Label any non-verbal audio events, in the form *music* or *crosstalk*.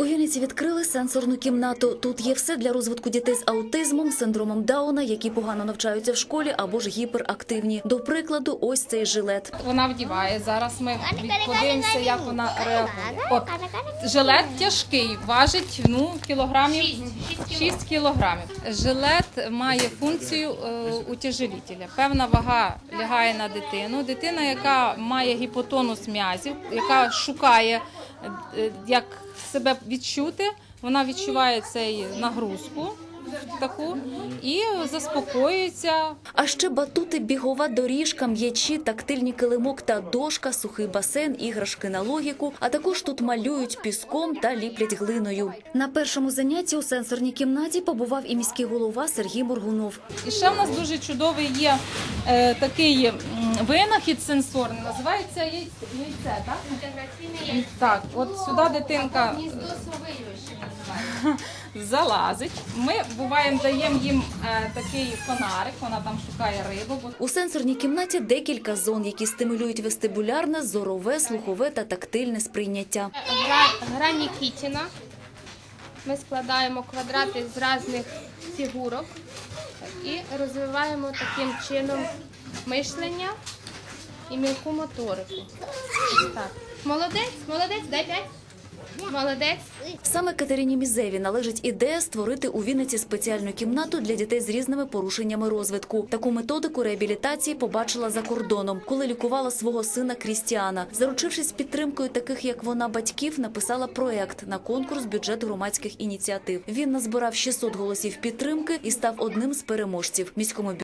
У Вінниці відкрили сенсорну кімнату. Тут є все для розвитку дітей з аутизмом, синдромом Дауна, які погано навчаються в школі або ж гіперактивні. До прикладу, ось цей жилет. Вона вдіває. Зараз ми подивимося, як вона реагує. От жилет тяжкий, важить ну кілограмів 6 кілограмів. Жилет має функцію е, утяжелителя. Певна вага лягає на дитину. Дитина, яка має гіпотонус м'язів, яка шукає як себе відчути, вона відчуває цей нагрузку таку і заспокоюється. А ще батути, бігова доріжка, м'ячі, тактильні килимок та дошка, сухий басейн, іграшки на логіку. А також тут малюють піском та ліплять глиною. На першому занятті у сенсорній кімнаті побував і міський голова Сергій Моргунов. І ще в нас дуже чудовий є е, такий винахід сенсорний, називається яйце, яйце так? Інтеграційне Так, от сюди дитинка гніздо сови ще називають. *laughs* залазить. Ми буваємо даємо їм е, такий фонарик, вона там шукає рибу. бо У сенсорній кімнаті декілька зон, які стимулюють вестибулярне, зорове, слухове та тактильне сприйняття. Гра- Гра Нікітіна. Ми складаємо квадрати з різних фігурок і розвиваємо таким чином мишлення і мілку моторику. Так. Молодець, молодець, дай п'ять. Молодець. Саме Катерині Мізеві належить ідея створити у Вінниці спеціальну кімнату для дітей з різними порушеннями розвитку. Таку методику реабілітації побачила за кордоном, коли лікувала свого сина Крістіана. Заручившись підтримкою таких, як вона, батьків, написала проект на конкурс бюджет громадських ініціатив. Він назбирав 600 голосів підтримки і став одним з переможців. Міському